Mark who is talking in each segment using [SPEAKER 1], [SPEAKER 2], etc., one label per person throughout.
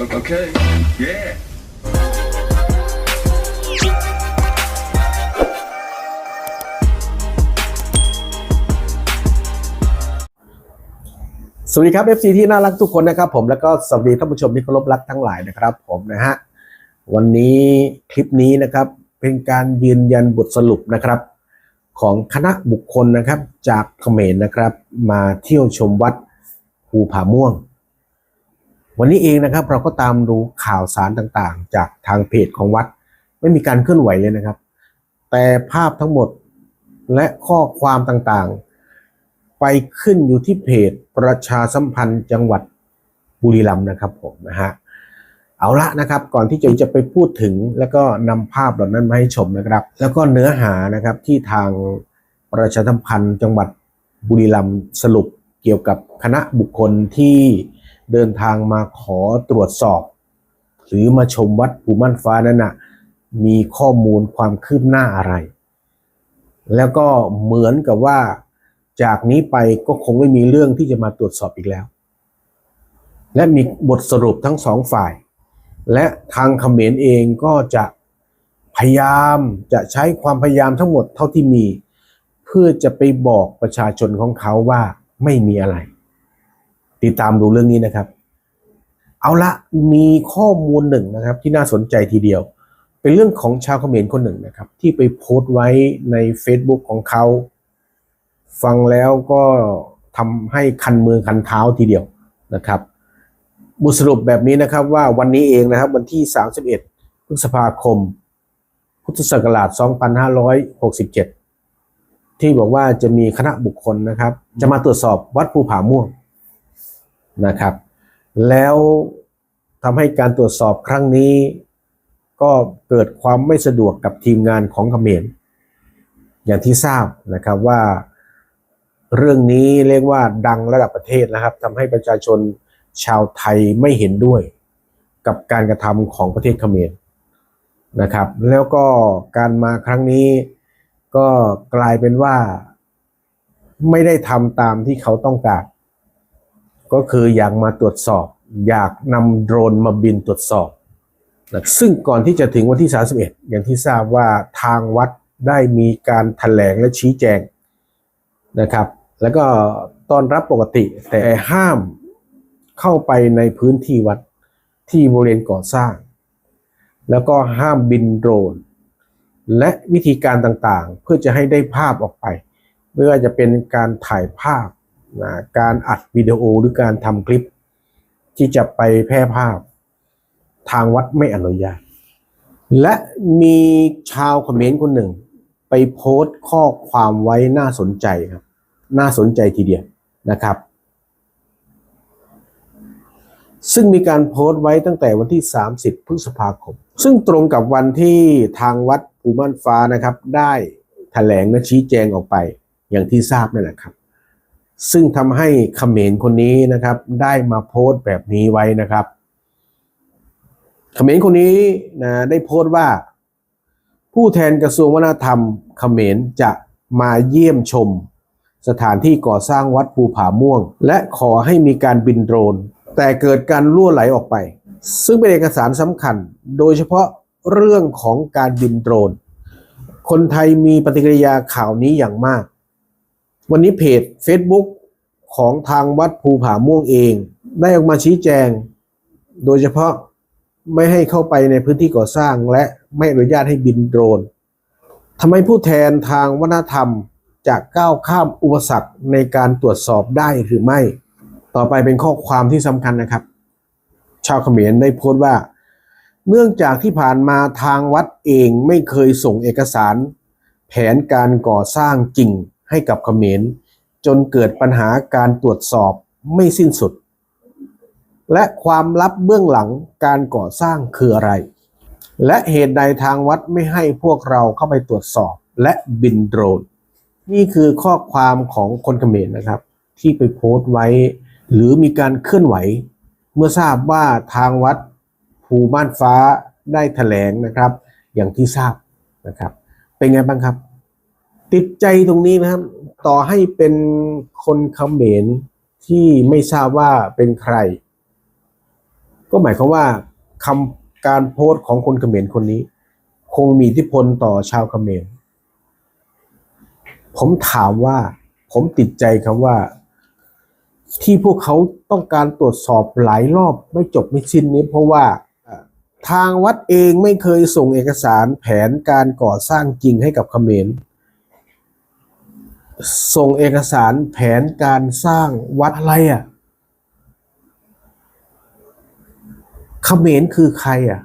[SPEAKER 1] Okay. Yeah.
[SPEAKER 2] สวัสดีครับ FC ที่น่ารักทุกคนนะครับผมแล้วก็สวัสดีท่านผู้ชมที่เคารพรักทั้งหลายนะครับ ผมนะฮะวันนี้คลิปนี้นะครับเป็นการยืนยันบทสรุปนะครับ ของคณะบุคคลนะครับจากเขมรนะครับ มาเที่ยวชมวัดภูผาม่วง วันนี้เองนะครับเราก็ตามดูข่าวสารต่างๆ จากทางเพจของวัด ไม่มีการเคลื่อนไหวเลยนะครับ แต่ภาพทั้งหมดและข้อความต่างๆ ไปขึ้นอยู่ที่เพจประชาสัมพันธ์จังหวัดบุรีรัมย์นะครับผมนะฮะเอาละนะครับก่อนที่จะจะไปพูดถึงแล้วก็นำภาพเหล่านั้นมาให้ชมนะครับ แล้วก็เนื้อหานะครับที่ทางประชาสัมพันธ์จังหวัดบุรีรัมย์สรุปเกี่ยวกับคณะบุคคลที่ เดินทางมาขอตรวจสอบ หรือมาชมวัดภูม่านฟ้านั้นนะมีข้อมูลความคืบหน้าอะไร แล้วก็เหมือนกับว่าจากนี้ไปก็คงไม่มีเรื่องที่จะมาตรวจสอบอีกแล้ว และมีบทสรุปทั้งสองฝ่าย และทางเขมรเองก็จะพยายามจะใช้ความพยายามทั้งหมดเท่าที่มี เพื่อจะไปบอกประชาชนของเขาว่าไม่มีอะไร ติดตามดูเรื่องนี้นะครับ เอาละมีข้อมูลหนึ่งนะครับ ที่น่าสนใจทีเดียว เป็นเรื่องของชาวเขมรคนหนึ่งนะครับ ที่ไปโพสต์ไว้ใน Facebook ของเขา ฟังแล้วก็ทำให้คันมือคันเท้าทีเดียวนะครับบทสรุปแบบนี้นะครับว่าวันนี้เองนะครับวันที่ 31 พฤษภาคม พุทธศักราช 2567 ที่บอกว่าจะมีคณะบุคคลนะครับ จะมาตรวจสอบวัดภูผาม่วง นะครับ แล้วทำให้การตรวจสอบครั้งนี้ ก็เกิดความไม่สะดวกกับทีมงานของเขมรอย่างที่ทราบนะครับว่าเรื่องนี้เรียกว่าดังระดับประเทศนะครับทำให้ประชาชนชาวไทยไม่เห็นด้วยกับการกระทำของประเทศเขมรนะครับ แล้วก็การมาครั้งนี้ก็กลายเป็นว่าไม่ได้ทำตามที่เขาต้องการ ก็คืออยากมาตรวจสอบ อยากนำโดรนมาบินตรวจสอบนะซึ่งก่อนที่จะถึงวันที่ 31 อย่างที่ทราบว่าทางวัดได้มีการถแถลงและชี้แจงนะครับ แล้วก็ตอนรับปกติแต่ห้ามเข้าไปในพื้นที่วัดที่บริเวณก่อสร้าง แล้วก็ห้ามบินโดรน และวิธีการต่างๆ เพื่อจะให้ได้ภาพออกไป ไม่ว่าจะเป็นการถ่ายภาพ นะการอัดวิดีโอหรือการทำคลิป ที่จะไปแพร่ภาพทางวัดไม่อนุญาต และมีชาวคอมเขมรคนหนึ่ง ไปโพสต์ข้อความไว้น่าสนใจครับ น่าสนใจทีเดียวนะครับ ซึ่งมีการโพสต์ไว้ตั้งแต่วันที่ 30 พฤษภาคม ซึ่งตรงกับวันที่ทางวัดภูม่านฟ้านะครับ ได้แถลงและชี้แจงออกไปอย่างที่ทราบนั่นแหละครับ ซึ่งทำให้เขมรคนนี้นะครับ ได้มาโพสต์แบบนี้ไว้นะครับ เขมรคนนี้นะได้โพสต์ว่า ผู้แทนกระทรวงวัฒนธรรม เขมรจะมาเยี่ยมชม สถานที่ก่อสร้างวัดภูผาม่วง และขอให้มีการบินโดรน แต่เกิดการล่วไหลออกไป ซึ่งเป็นเอกสารสำคัญ โดยเฉพาะเรื่องของการบินโดรน คนไทยมีปฏิกิริยาข่าวนี้อย่างมาก วันนี้เพจ Facebook ของทางวัดภูผาม่วงเอง ได้ออกมาชี้แจง โดยเฉพาะไม่ให้เข้าไปในพื้นที่ก่อสร้างและไม่อนุญาตให้บินโดรนทำให้ผู้แทนทางวัฒนธรรมจะก้าวข้ามอุปสรรคในการตรวจสอบได้หรือไม่ ต่อไปเป็นข้อความที่สำคัญนะครับ ชาวเขมรได้โพสต์ว่า เนื่องจากที่ผ่านมาทางวัดเองไม่เคยส่งเอกสาร แผนการก่อสร้างจริง ให้กับเขมรจนเกิดปัญหาการตรวจสอบไม่สิ้นสุด และความลับเบื้องหลังการก่อสร้างคืออะไร และเหตุใดทางวัดไม่ให้พวกเราเข้าไปตรวจสอบและบินโดรน นี่คือข้อความของคนเขมรนะครับ ที่ไปโพสต์ไว้ หรือมีการเคลื่อนไหว เมื่อทราบว่าทางวัดภูม่านฟ้าได้แถลงนะครับ อย่างที่ทราบนะครับ เป็นไงบ้างครับ ติดใจตรงนี้นะครับ ต่อให้เป็นคนเขมรที่ไม่ทราบว่าเป็นใคร ก็หมายความว่าคำการโพสต์ของคนเขมรคนนี้ คงมีอิทธิพลต่อชาวเขมร ผมถามว่า ผมติดใจคำว่า ที่พวกเขาต้องการตรวจสอบหลายรอบไม่จบไม่สิ้นนี้ เพราะว่าทางวัดเองไม่เคยส่งเอกสารแผนการก่อสร้างจริงให้กับเขมร ส่งเอกสารแผนการสร้างวัดอะไรอะเขมรคือใครอะ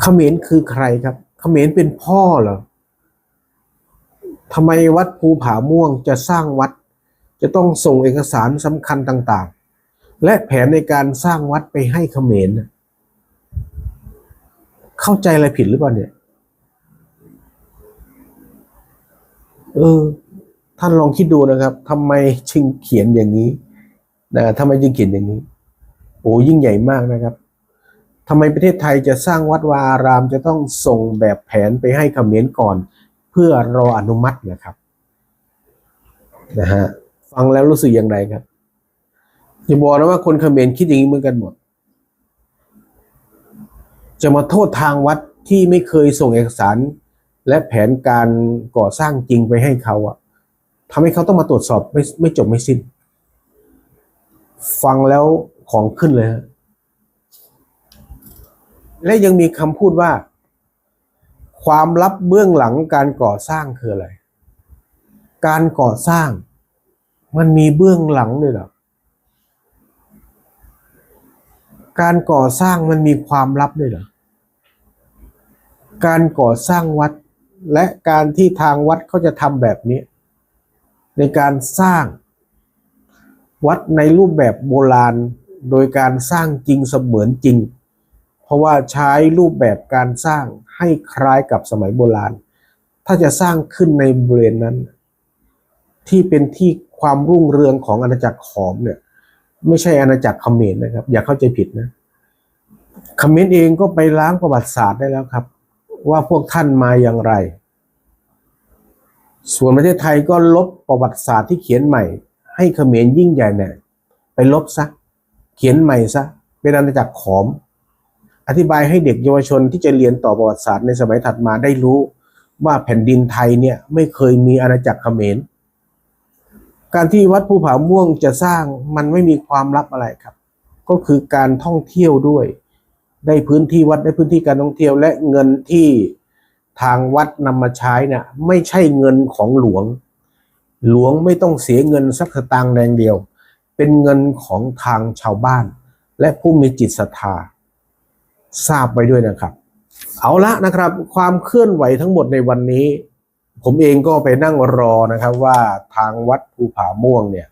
[SPEAKER 2] เขมรคือใครครับเขมรเป็นพ่อเหรอทำไมวัดภูผาม่วงจะสร้างวัด จะต้องส่งเอกสารสำคัญต่าง ๆ และแผนในการสร้างวัดไปให้เขมรเข้าใจอะไรผิดหรือเปล่าเนี่ย เออ ท่านลองคิดดูนะครับทำไมจึงเขียนอย่างนี้นะทำไมจึงเขียนอย่างนี้ โอ้ยิ่งใหญ่มากนะครับทำไมประเทศไทยจะสร้างวัดวาอารามจะต้องส่งแบบแผนไปให้เขมรก่อน เพื่อรออนุมัตินะครับนะฮะฟังแล้วรู้สึกอย่างไรครับอย่าบอกนะว่าคนเขมรคิดอย่างนี้เหมือนกันหมด จะมาโทษทางวัดที่ไม่เคยส่งเอกสาร และแผนการก่อสร้างจริงไปให้เขาอะทำให้เขาต้องมาตรวจสอบไม่ไม่จบไม่สิ้น ฟังแล้วของขึ้นเลยฮะและยังมีคำพูดว่า ความลับเบื้องหลังการก่อสร้างคืออะไร การก่อสร้าง มันมีเบื้องหลังด้วยหรอการก่อสร้างมันมีความลับด้วยเหรอ การก่อสร้างวัด และการที่ทางวัดเขาจะทำแบบนี้ ในการสร้างวัดในรูปแบบโบราณ โดยการสร้างจริงเสมือนจริง เพราะว่าใช้รูปแบบการสร้างให้คล้ายกับสมัยโบราณ ถ้าจะสร้างขึ้นในบริเวณนั้น ที่เป็นที่ความรุ่งเรืองของอาณาจักรขอมเนี่ยไม่ใช่อาณาจักรเขมรนะครับ อย่าเข้าใจผิดนะเขมรเองก็ไปล้างประวัติศาสตร์ได้แล้วครับ ว่าพวกท่านมาอย่างไร ส่วนประเทศไทยก็ลบประวัติศาสตร์ที่เขียนใหม่ ให้เขมรยิ่งใหญ่เนี่ยไปลบซะ เขียนใหม่ซะ เป็นอาณาจักรขอม อธิบายให้เด็กเยาวชนที่จะเรียนต่อประวัติศาสตร์ในสมัยถัดมาได้รู้ว่าแผ่นดินไทยเนี่ยไม่เคยมีอาณาจักรเขมร การที่วัดภูผาม่วงจะสร้างมันไม่มีความลับอะไรครับ ก็คือการท่องเที่ยวด้วย ได้พื้นที่วัดได้พื้นที่การท่องเที่ยวและเงินที่ทางวัดนำมาใช้เนี่ยไม่ใช่เงินของหลวง หลวงไม่ต้องเสียเงินสักสตางค์แดงเดียว เป็นเงินของทางชาวบ้าน และผู้มีจิตศรัทธาทราบไว้ด้วยนะครับ เอาละนะครับ ความเคลื่อนไหวทั้งหมดในวันนี้ ผมเองก็ไปนั่งรอนะครับว่าทางวัดภูผาม่วงเนี่ย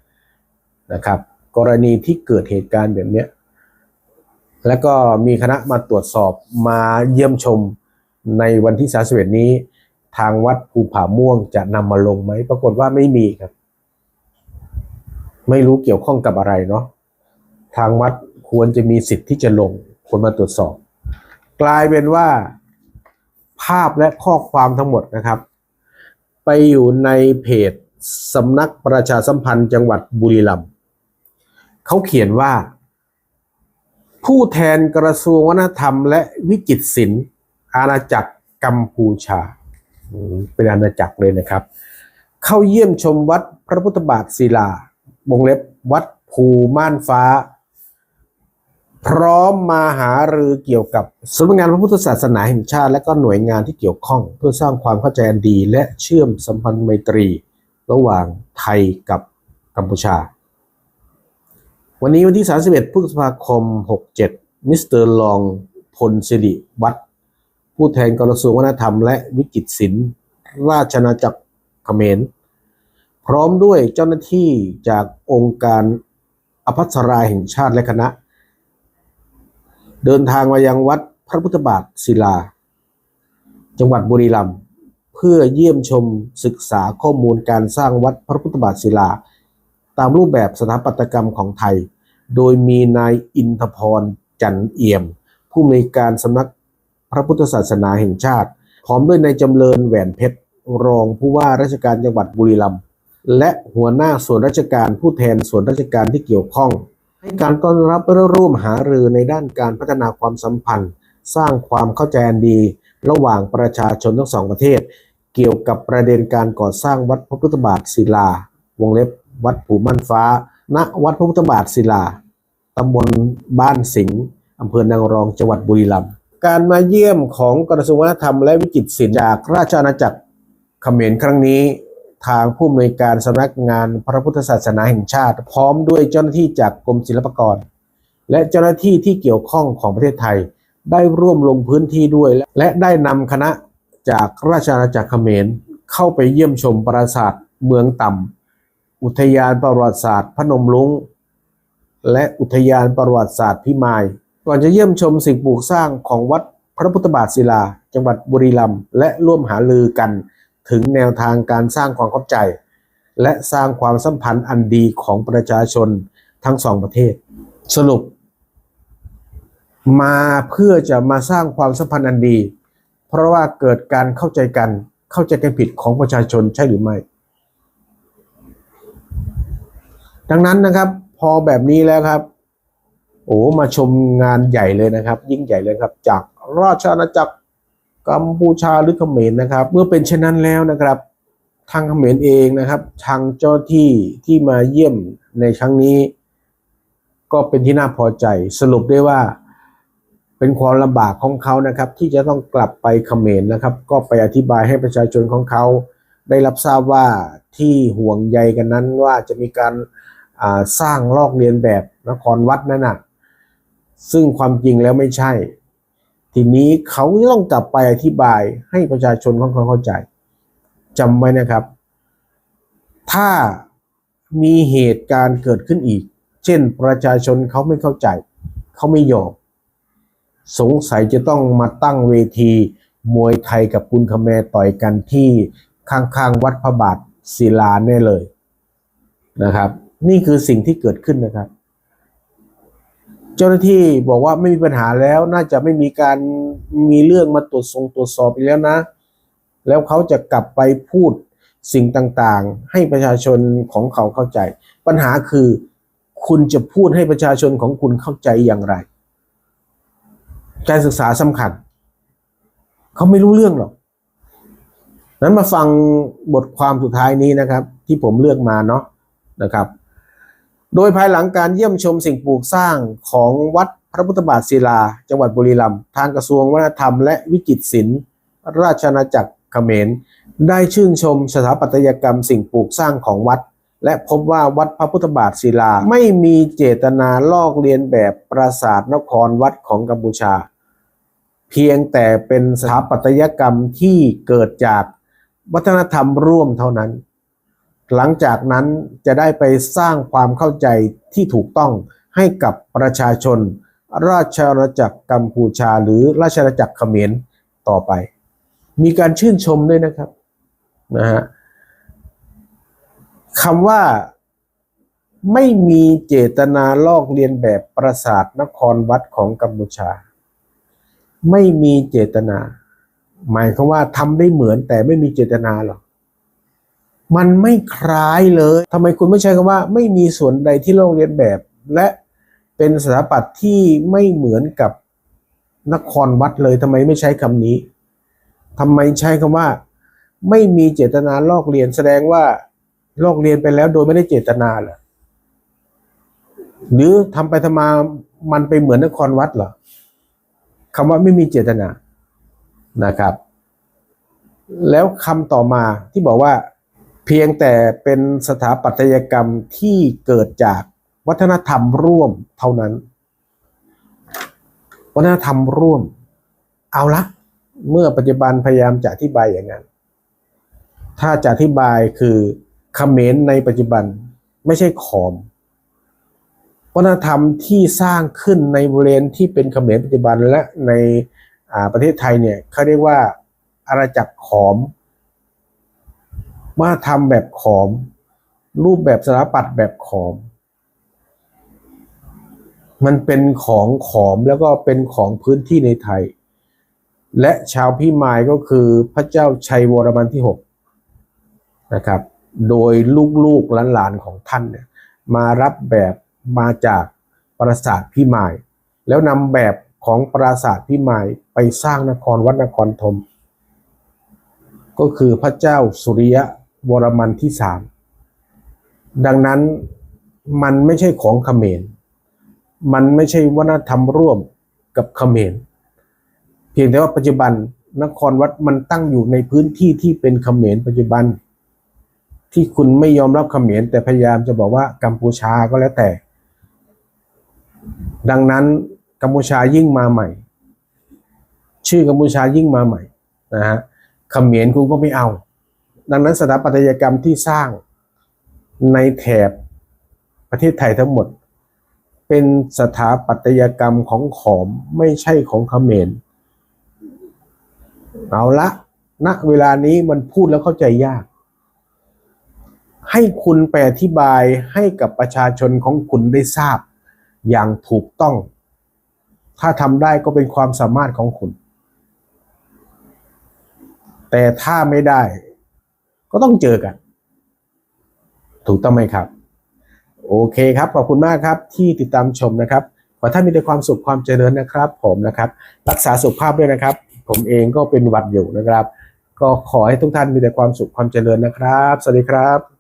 [SPEAKER 2] นะครับ กรณีที่เกิดเหตุการณ์แบบเนี้ย แล้วก็มีคณะมาตรวจสอบมาเยี่ยมชมในวันที่31นี้ ทางวัดภูผาม่วงจะนำมาลงไหม ปรากฏว่าไม่มีครับ ไม่รู้เกี่ยวข้องกับอะไรเนาะทางวัดควรจะมีสิทธิ์ที่จะลงควรมาตรวจสอบ กลายเป็นว่าภาพและข้อความทั้งหมดนะครับ ไปอยู่ในเพจสำนักประชาสัมพันธ์จังหวัดบุรีรัมย์เขาเขียนว่า ผู้แทนกระทรวงวัฒนธรรม และวิจิตรศิลป์อาณาจักรกัมพูชา เป็นอาณาจักรเลยนะครับ เข้าเยี่ยมชมวัดพระพุทธบาทศิลาวงเล็บวัดภูม่านฟ้า พร้อมมาหารือเกี่ยวกับสำนักงานพระพุทธศาสนาแห่งชาติ และก็หน่วยงานที่เกี่ยวข้อง เพื่อสร้างความเข้าใจอันดี และเชื่อมสัมพันธ์ไมตรี ระหว่างไทยกับกัมพูชา วันนี้วันที่ 31 พฤษภาคม 67 มิสเตอร์ลองพลสิริวัฒน์ผู้แทนกระทรวงวัฒนธรรมและวิจิตรศิลป์ราชอาณาจักรเขมร พร้อมด้วยเจ้าหน้าที่จากองค์การอภัสราแห่งชาติและคณะ เดินทางมายังวัดพระพุทธบาทศิลา จังหวัดบุรีรัมย์เพื่อเยี่ยมชมศึกษาข้อมูลการสร้างวัดพระพุทธบาทศิลา ตามรูปแบบสถาปัตยกรรมของไทย โดยมีนายอินทพรจันเอี่ยม ผู้อำนการสำนักพระพุทธศาสนาแห่งชาติ พร้อมด้วยนายจำเริญแหวนเพชร รองผู้ว่าราชการจังหวัดบุรีรัมย์และหัวหน้าส่วนราชการผู้แทนส่วนราชการที่เกี่ยวข้อง ให้การต้อนรับและร่วมหารือในด้านการพัฒนาความสัมพันธ์ สร้างความเข้าใจดี ระหว่างประชาชนทั้งสองประเทศ เกี่ยวกับประเด็นการก่อสร้างวัดพระพุทธบาทศิลาวงเล็บ วัดผู่มั่นฟ้า ณ วัดพระพุทธบาทศิลาตำบลบ้านสิงห์อำเภอนางรองจังหวัดบุรีรัมย์การมาเยี่ยมของกระทรวงวัฒนธรรมและวิจิตรศิลป์จากราชอาณาจักรเขมรครั้งนี้ ทางผู้อำนวยการสำนักงานพระพุทธศาสนาแห่งชาติ พร้อมด้วยเจ้าหน้าที่จากกรมศิลปากร และเจ้าหน้าที่ที่เกี่ยวข้องของประเทศไทย ได้ร่วมลงพื้นที่ด้วย และได้นำคณะจากราชอาณาจักรเขมรเข้าไปเยี่ยมชมปราสาทเมืองต่ำ อุทยานประวัติศาสตร์พนมลุงและอุทยานประวัติศาสตร์พิมาย ก่อนจะเยี่ยมชมสิ่งปลูกสร้างของวัดพระพุทธบาทศิลา จังหวัดบุรีรัมย์และร่วมหาลือกันถึงแนวทางการสร้างความเข้าใจ และสร้างความสัมพันธ์อันดีของประชาชนทั้งสองประเทศ สรุป มาเพื่อจะมาสร้างความสัมพันธ์อันดี เพราะว่าเกิดการเข้าใจกันเข้าใจกันผิดของประชาชนใช่หรือไม่ ดังนั้นนะครับ พอแบบนี้แล้วครับ โอ้มาชมงานใหญ่เลยนะครับ ยิ่งใหญ่เลยครับ จากราชอาณาจักรกัมพูชาหรือเขมรนะครับ เมื่อเป็นเช่นนั้นแล้วนะครับ ทางเขมรเองนะครับ ทางเจ้าที่ที่มาเยี่ยมในครั้งนี้ ก็เป็นที่น่าพอใจสรุปได้ว่าเป็นความลำบากของเขานะครับ ที่จะต้องกลับไปเขมรนะครับ ก็ไปอธิบายให้ประชาชนของเขา ได้รับทราบว่าที่ห่วงใยกันนั้นว่าจะมีการ สร้างลอกเลียนแบบนครวัดนั่นน่ะซึ่งความจริงแล้วไม่ใช่ ทีนี้เขาจะต้องกลับไปอธิบายให้ประชาชนของเขาเข้าใจจำไว้นะครับ ถ้ามีเหตุการณ์เกิดขึ้นอีก เช่นประชาชนเขาไม่เข้าใจ เขาไม่ยอมสงสัยจะต้องมาตั้งเวทีมวยไทยกับคุณคแมต่อยกันที่ข้างๆวัดพระบาทศิลาแน่เลยนะครับ นี่คือสิ่งที่เกิดขึ้นนะครับ เจ้าหน้าที่บอกว่าไม่มีปัญหาแล้วน่าจะไม่มีการมีเรื่องมาตรวจทรงตรวจสอบอีกแล้วนะ แล้วเขาจะกลับไปพูดสิ่งต่างๆ ให้ประชาชนของเขาเข้าใจ ปัญหาคือคุณจะพูดให้ประชาชนของคุณเข้าใจอย่างไร การศึกษาสำคัญ เขาไม่รู้เรื่องหรอก นั้นมาฟังบทความสุดท้ายนี้นะครับ ที่ผมเลือกมาเนาะนะครับ โดยภายหลังการเยี่ยมชมสิ่งปลูกสร้างของวัดพระพุทธบาทศิลา จังหวัดบุรีรัมย์ทางกระทรวงวัฒนธรรมและวิจิตรศิลป์ราชอาณาจักรเขมร ได้ชื่นชมสถาปัตยกรรมสิ่งปลูกสร้างของวัด และพบว่าวัดพระพุทธบาทศิลา ไม่มีเจตนาลอกเลียนแบบปราสาทนครวัดของกัมพูชา เพียงแต่เป็นสถาปัตยกรรมที่เกิดจากวัฒนธรรมร่วมเท่านั้น หลังจากนั้นจะได้ไปสร้างความเข้าใจที่ถูกต้องให้กับประชาชน ราชอาณาจักรกัมพูชาหรือราชอาณาจักรเขมรต่อไป มีการชื่นชมด้วยนะครับนะฮะคำว่าไม่มีเจตนาลอกเลียนแบบปราสาทนครวัดของกัมพูชา ไม่มีเจตนา หมายความว่าทำได้เหมือนแต่ไม่มีเจตนาหรอก มันไม่คล้ายเลยทำไมคุณไม่ใช้คำว่า ไม่มีส่วนใดที่ลอกเลียนแบบ และเป็นสถาปัตย์ที่ไม่เหมือนกับนครวัดเลยทำไมไม่ใช้คำนี้ทำไมใช้คำว่า ไม่มีเจตนาลอกเลียนแสดงว่าลอกเลียนไปแล้วโดยไม่ได้เจตนาเหรอหรือทำไปทำมามันไปเหมือนนครวัดเหรอคำว่าไม่มีเจตนานะครับ แล้วคำต่อมาที่บอกว่า เพียงแต่เป็นสถาปัตยกรรมที่เกิดจากวัฒนธรรมร่วมเท่านั้น วัฒนธรรมร่วม เอาละเมื่อปัจจุบันพยายามจะอธิบายอย่างนั้น ถ้าจะอธิบายคือเขมรในปัจจุบันไม่ใช่ขอม วัฒนธรรมที่สร้างขึ้นในบริเวณที่เป็นเขมรปัจจุบันและในประเทศไทยเนี่ยเขาเรียกว่าอาณาจักรขอม วัฒนธรรมแบบขอม รูปแบบสถาปัตย์แบบขอม มันเป็นของขอมแล้วก็เป็นของพื้นที่ในไทย และชาวพี่มายก็คือพระเจ้าชัยวรมันที่หกนะครับ โดยลูกๆหลานๆของท่านเนี่ยมารับแบบมาจากปราสาทพิมาย แล้วนำแบบของปราสาทพิมายไปสร้างนครวัดนครธมก็คือพระเจ้าสุริยะ วรมันที่สามดังนั้นมันไม่ใช่ของเขมร มันไม่ใช่วัฒนธรรมร่วมกับเขมร เพียงแต่ว่าปัจจุบันนครวัดมันตั้งอยู่ในพื้นที่ที่เป็นเขมรปัจจุบัน ที่คุณไม่ยอมรับเขมร แต่พยายามจะบอกว่ากัมพูชาก็แล้วแต่ ดังนั้นกัมพูชายิ่งมาใหม่ ชื่อกัมพูชายิ่งมาใหม่นะฮะเขมรคุณก็ไม่เอา ดังนั้นสถาปัตยกรรมที่สร้างในแถบประเทศไทยทั้งหมด เป็นสถาปัตยกรรมของขอมไม่ใช่ของเขมรเอาละณเวลานี้มันพูดแล้วเข้าใจยาก ให้คุณไปอธิบายให้กับประชาชนของคุณได้ทราบอย่างถูกต้อง ถ้าทำได้ก็เป็นความสามารถของคุณ แต่ถ้าไม่ได้ ก็ต้องเจอกัน ถูกต้องไหมครับ โอเคครับ ขอบคุณมากครับที่ติดตามชมนะครับ ขอท่านมีแต่ความสุขความเจริญนะครับ ผมนะครับ รักษาสุขภาพด้วยนะครับ ผมเองก็เป็นหวัดอยู่นะครับ ก็ขอให้ทุกท่านมีแต่ความสุขความเจริญนะครับ สวัสดีครับ